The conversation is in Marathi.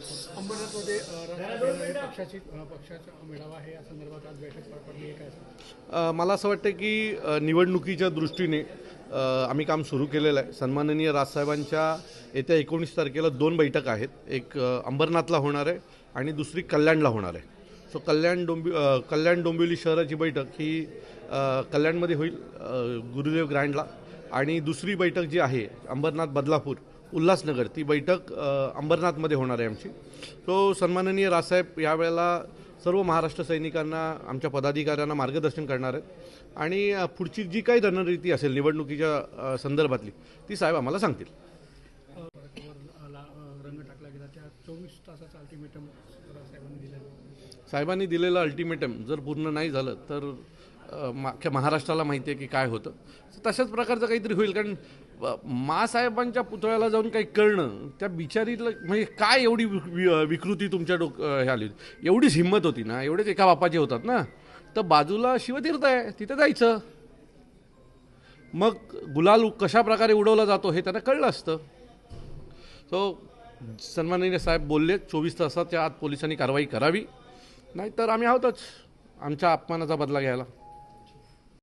अंबरनाथमध्ये पक्षाची पक्षाचा मेळावा आहे या संदर्भात आज बैठक पार पडली आहे काय मला असं वाटतं की निवडणुकीच्या दृष्टीने आम्ही काम सुरू केलेलं आहे. सन्माननीय राजसाहेबांच्या येत्या एकोणीस तारखेला दोन बैठक आहेत. एक अंबरनाथला होणार आहे आणि दुसरी कल्याणला होणार आहे. सो कल्याण डोंबि कल्याण डोंबिवली शहराची बैठक ही कल्याणमध्ये होईल गुरुदेव ग्रँडला. आणि दुसरी बैठक जी आहे अंबरनाथ बदलापूर उल्हासनगर. ती बैठक अंबरनाथमध्ये होणार आहे आमची. तो सन्माननीय राजसाहेब यावेळेला सर्व महाराष्ट्र सैनिकांना आमच्या पदाधिकाऱ्यांना मार्गदर्शन करणार आहेत. आणि पुढची जी काही रणनीती असेल निवडणुकीच्या संदर्भातली ती साहेब आम्हाला सांगतील. साहेबांनी दिलेलं अल्टिमेटम जर पूर्ण नाही झालं तर अख्ख्या महाराष्ट्राला माहिती आहे की काय होतं? तशाच प्रकारचं काहीतरी होईल. कारण अ, मासाहेबांच्या पुतळ्याला जाऊन काही करणं त्या बिचारीला म्हणजे काय एवढी वि- वि- विकृती तुमच्या डोक हे आली? होती एवढीच हिंमत होती ना? एवढेच एका बापाचे होतात ना? तर बाजूला शिवतीर्थ आहे. तिथे जायचं. मग गुलाल कशा प्रकारे उडवला जातो हे त्यांना कळलं असतं. सो सन्माननीय साहेब बोलले चोवीस तासाच्या आत पोलिसांनी कारवाई करावी. नाहीतर आम्ही आहोतच. आमच्या अपमानाचा बदला घ्यायला.